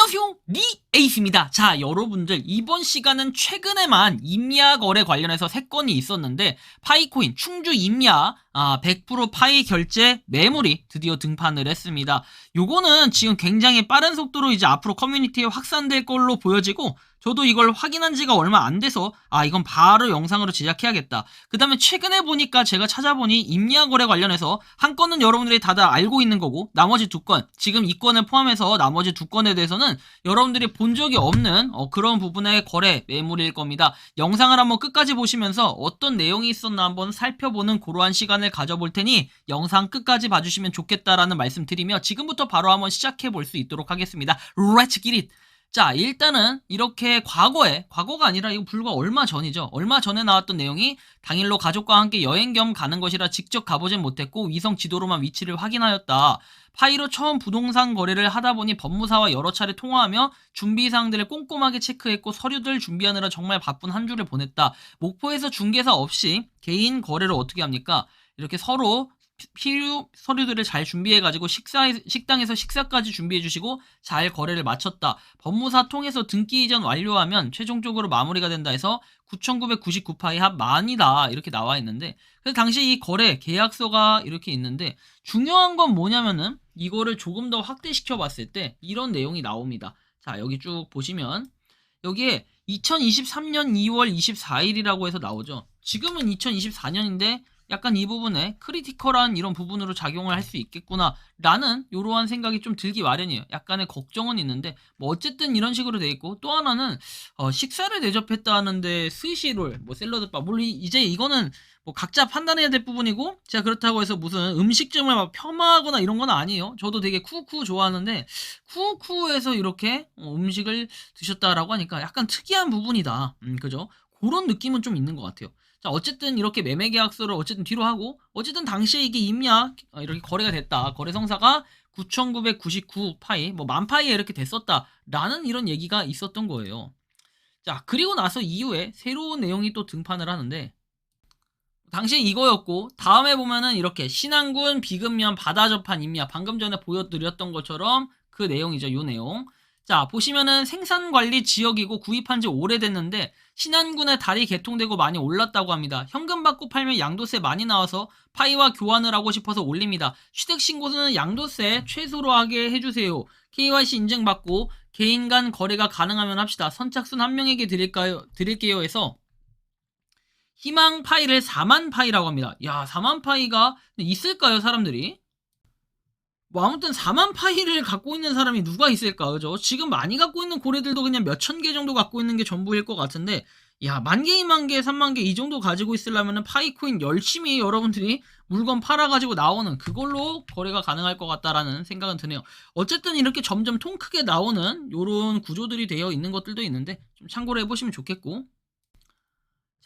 안녕하세요. 리 에이스입니다. 자, 여러분들 이번 시간은 최근에만 임야 거래 관련해서 3건이 있었는데 파이코인 충주 임야 아, 100% 파이 결제 매물이 드디어 등판을 했습니다. 요거는 지금 굉장히 빠른 속도로 이제 앞으로 커뮤니티에 확산될 걸로 보여지고 저도 이걸 확인한 지가 얼마 안 돼서 아 이건 바로 영상으로 제작해야겠다. 그 다음에 최근에 보니까 제가 찾아보니 임야 거래 관련해서 한 건은 여러분들이 다들 알고 있는 거고 나머지 두 건 지금 이 건을 포함해서 나머지 두 건에 대해서는 여러분들이 본 적이 없는 어, 그런 부분의 거래 매물일 겁니다. 영상을 한번 끝까지 보시면서 어떤 내용이 있었나 한번 살펴보는 그러한 시간을 가져볼 테니 영상 끝까지 봐주시면 좋겠다라는 말씀 드리며 지금부터 바로 한번 시작해 볼 수 있도록 하겠습니다. Let's get it! 자, 일단은 이렇게 과거에, 과거가 아니라 이거 불과 얼마 전이죠. 얼마 전에 나왔던 내용이 당일로 가족과 함께 여행 겸 가는 것이라 직접 가보진 못했고 위성 지도로만 위치를 확인하였다. 파이로 처음 부동산 거래를 하다 보니 법무사와 여러 차례 통화하며 준비 사항들을 꼼꼼하게 체크했고 서류들 준비하느라 정말 바쁜 한 주를 보냈다. 목포에서 중개사 없이 개인 거래를 어떻게 합니까? 이렇게 서로 필요 서류들을 잘 준비해가지고 식사 식당에서 식사까지 준비해주시고 잘 거래를 마쳤다. 법무사 통해서 등기 이전 완료하면 최종적으로 마무리가 된다 해서 9,999파이 합 만이다 이렇게 나와 있는데 그래서 당시 이 거래 계약서가 이렇게 있는데 중요한 건 뭐냐면은 이거를 조금 더 확대시켜 봤을 때 이런 내용이 나옵니다. 자 여기 쭉 보시면 여기에 2023년 2월 24일이라고 해서 나오죠. 지금은 2024년인데 약간 이 부분에 크리티컬한 이런 부분으로 작용을 할 수 있겠구나 라는 이러한 생각이 좀 들기 마련이에요. 약간의 걱정은 있는데 뭐 어쨌든 이런 식으로 돼 있고 또 하나는 어, 식사를 대접했다는데 스시롤 뭐 샐러드바 물론 이제 이거는 뭐 각자 판단해야 될 부분이고 제가 그렇다고 해서 무슨 음식점을 막 폄하하거나 이런 건 아니에요. 저도 되게 쿠쿠 좋아하는데 쿠쿠에서 이렇게 어, 음식을 드셨다라고 하니까 약간 특이한 부분이다. 음, 그죠? 그런 느낌은 좀 있는 것 같아요 자, 어쨌든 이렇게 매매 계약서를 어쨌든 뒤로 하고, 어쨌든 당시에 이게 임야, 어, 이렇게 거래가 됐다. 거래 성사가 9,999 파이, 뭐 만 파이에 이렇게 됐었다. 라는 이런 얘기가 있었던 거예요. 자, 그리고 나서 이후에 새로운 내용이 또 등판을 하는데, 당시 이거였고, 다음에 보면은 이렇게 신안군 비금면 바다 접한 임야, 방금 전에 보여드렸던 것처럼 그 내용이죠, 요 내용. 자, 보시면은 생산관리 지역이고 구입한 지 오래됐는데 신안군의 달이 개통되고 많이 올랐다고 합니다. 현금 받고 팔면 양도세 많이 나와서 파이와 교환을 하고 싶어서 올립니다. 취득 신고서는 양도세 최소로 하게 해주세요. KYC 인증받고 개인 간 거래가 가능하면 합시다. 선착순 한 명에게 드릴까요? 드릴게요 해서 희망 파이를 4만 파이라고 합니다. 야, 4만 파이가 있을까요, 사람들이? 뭐 아무튼 4만 파일을 갖고 있는 사람이 누가 있을까 그죠? 지금 많이 갖고 있는 고래들도 그냥 몇 천 개 정도 갖고 있는 게 전부일 것 같은데 야 만 개, 2만 개, 3만 개 이 정도 가지고 있으려면 파이 코인 열심히 여러분들이 물건 팔아가지고 나오는 그걸로 거래가 가능할 것 같다라는 생각은 드네요. 어쨌든 이렇게 점점 통 크게 나오는 요런 구조들이 되어 있는 것들도 있는데 좀 참고를 해보시면 좋겠고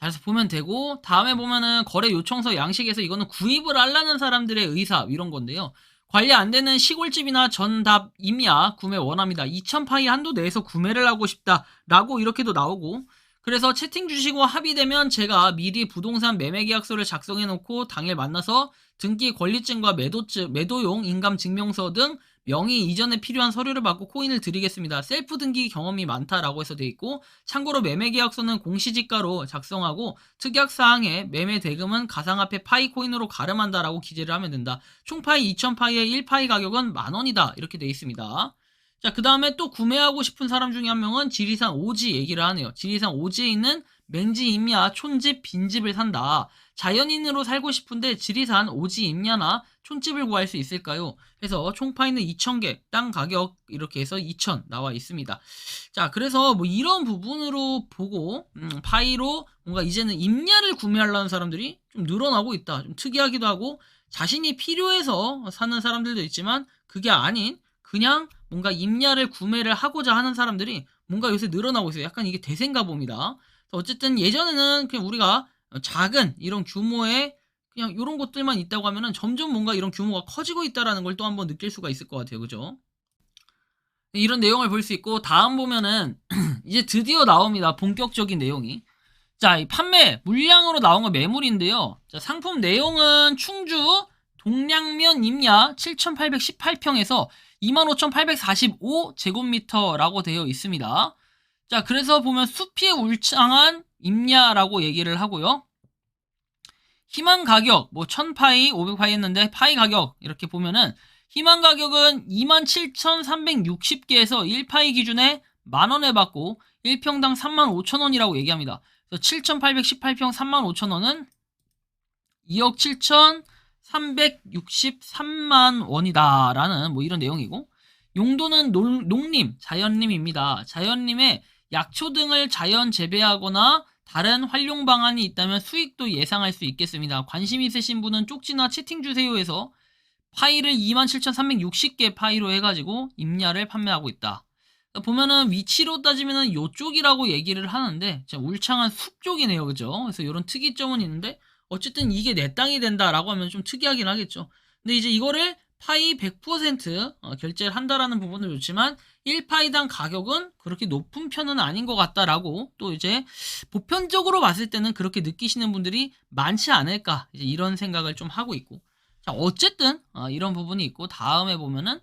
잘해서 보면 되고 다음에 보면은 거래 요청서 양식에서 이거는 구입을 하려는 사람들의 의사 이런 건데요. 관리 안 되는 시골집이나 전답 임야 구매 원합니다. 2,000파이 한도 내에서 구매를 하고 싶다. 라고 이렇게도 나오고 그래서 채팅 주시고 합의되면 제가 미리 부동산 매매 계약서를 작성해 놓고 당일 만나서 등기 권리증과 매도증, 매도용 인감 증명서 등 명의 이전에 필요한 서류를 받고 코인을 드리겠습니다. 셀프 등기 경험이 많다라고 해서 돼 있고 참고로 매매 계약서는 공시지가로 작성하고 특약 사항에 매매 대금은 가상화폐 파이 코인으로 가름한다라고 기재를 하면 된다. 총 파이 2,000파이의 1파이 가격은 만 원이다. 이렇게 돼 있습니다. 자, 그 다음에 또 구매하고 싶은 사람 중에 한 명은 지리산 오지 얘기를 하네요. 지리산 오지에 있는 맹지 임야 촌집 빈집을 산다. 자연인으로 살고 싶은데 지리산 오지 임야나 촌집을 구할 수 있을까요? 해서 총파이는 2,000개, 땅 가격 이렇게 해서 2,000 나와 있습니다. 자, 그래서 뭐 이런 부분으로 보고 음, 파이로 뭔가 이제는 임야를 구매하려는 사람들이 좀 늘어나고 있다. 좀 특이하기도 하고 자신이 필요해서 사는 사람들도 있지만 그게 아닌 그냥 뭔가 임야를 구매를 하고자 하는 사람들이 뭔가 요새 늘어나고 있어요. 약간 이게 대세인가 봅니다. 어쨌든 예전에는 그냥 우리가 작은 이런 규모의 그냥 이런 것들만 있다고 하면은 점점 뭔가 이런 규모가 커지고 있다라는 걸 또 한번 느낄 수가 있을 것 같아요. 그죠? 이런 내용을 볼 수 있고 다음 보면은 이제 드디어 나옵니다. 본격적인 내용이. 자, 이 판매 물량으로 나온 거 매물인데요. 자, 상품 내용은 충주 동량면 임야 7,818평에서 25,845제곱미터라고 되어 있습니다. 자, 그래서 보면 숲이 울창한 임야라고 얘기를 하고요. 희망 가격 뭐 1000파이, 500파이 했는데 파이 가격 이렇게 보면은 희망 가격은 27,360개에서 1파이 기준에 만원에 받고 1평당 35,000원이라고 얘기합니다. 그래서 7,818평 35,000원은 2억 7,363만 원이다라는 뭐 이런 내용이고 용도는 농, 농림, 자연림입니다. 자연림에 약초 등을 자연 재배하거나 다른 활용 방안이 있다면 수익도 예상할 수 있겠습니다. 관심 있으신 분은 쪽지나 채팅 주세요에서 파일을 27,360개 파이로 해가지고 임야를 판매하고 있다. 보면은 위치로 따지면은 요쪽이라고 얘기를 하는데 울창한 숲 쪽이네요, 그죠? 그래서 이런 특이점은 있는데 어쨌든 이게 내 땅이 된다라고 하면 좀 특이하긴 하겠죠. 근데 이제 이거를 파이 100% 어, 결제를 한다라는 부분은 좋지만 1파이당 가격은 그렇게 높은 편은 아닌 것 같다라고 또 이제 보편적으로 봤을 때는 그렇게 느끼시는 분들이 많지 않을까 이제 이런 생각을 좀 하고 있고 자 어쨌든 어, 이런 부분이 있고 다음에 보면은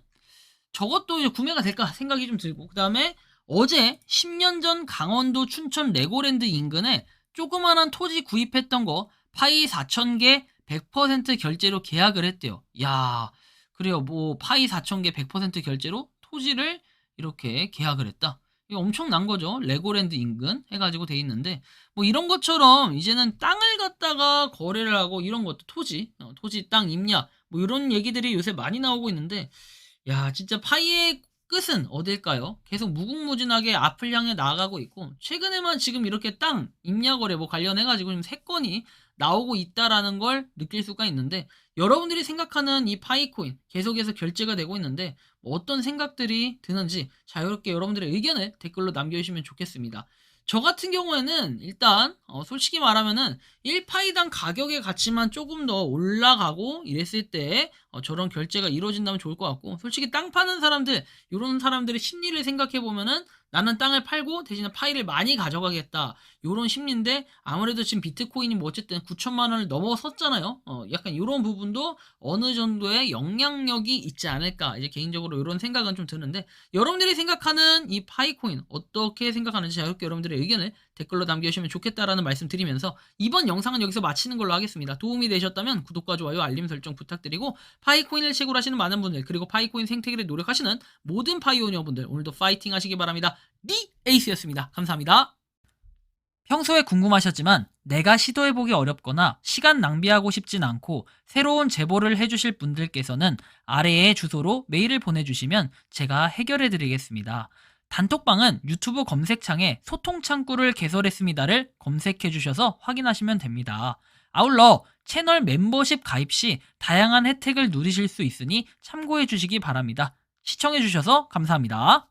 저것도 이제 구매가 될까 생각이 좀 들고 그 다음에 어제 10년 전 강원도 춘천 레고랜드 인근에 조그만한 토지 구입했던 거 파이 4,000개 100% 결제로 계약을 했대요. 야 그래요. 뭐 파이 4,000개 100% 결제로 토지를 이렇게 계약을 했다. 엄청난 거죠. 레고랜드 인근 해가지고 돼 있는데 뭐 이런 것처럼 이제는 땅을 갖다가 거래를 하고 이런 것도 토지, 어, 토지 땅 임야 뭐 이런 얘기들이 요새 많이 나오고 있는데 야 진짜 파이의 끝은 어딜까요? 계속 무궁무진하게 앞을 향해 나아가고 있고 최근에만 지금 이렇게 땅 임야 거래 뭐 관련해가지고 지금 세 건이 나오고 있다라는 걸 느낄 수가 있는데 여러분들이 생각하는 이 파이코인 계속해서 결제가 되고 있는데 뭐 어떤 생각들이 드는지 자유롭게 여러분들의 의견을 댓글로 남겨주시면 좋겠습니다. 저 같은 경우에는 일단 어, 솔직히 말하면은 1파이당 가격의 가치만 조금 더 올라가고 이랬을 때 어, 저런 결제가 이루어진다면 좋을 것 같고 솔직히 땅 파는 사람들 이런 사람들의 심리를 생각해 보면은 나는 땅을 팔고 대신에 파이를 많이 가져가겠다. 요런 심리인데 아무래도 지금 비트코인이 뭐 어쨌든 9천만 원을 넘어섰잖아요. 어, 약간 이런 부분도 어느 정도의 영향력이 있지 않을까. 이제 개인적으로 이런 생각은 좀 드는데 여러분들이 생각하는 이 파이코인 어떻게 생각하는지 자유롭게 여러분들의 의견을 댓글로 남겨주시면 좋겠다라는 말씀 드리면서 이번 영상은 여기서 마치는 걸로 하겠습니다. 도움이 되셨다면 구독과 좋아요, 알림 설정 부탁드리고 파이코인을 채굴하시는 많은 분들 그리고 파이코인 생태계를 노력하시는 모든 파이오니어분들 오늘도 파이팅 하시기 바랍니다. 리 에이스였습니다. 감사합니다. 평소에 궁금하셨지만 내가 시도해보기 어렵거나 시간 낭비하고 싶진 않고 새로운 제보를 해주실 분들께서는 아래의 주소로 메일을 보내주시면 제가 해결해드리겠습니다. 단톡방은 유튜브 검색창에 소통 창구를 개설했습니다를 검색해 주셔서 확인하시면 됩니다. 아울러 채널 멤버십 가입 시 다양한 혜택을 누리실 수 있으니 참고해 주시기 바랍니다. 시청해 주셔서 감사합니다.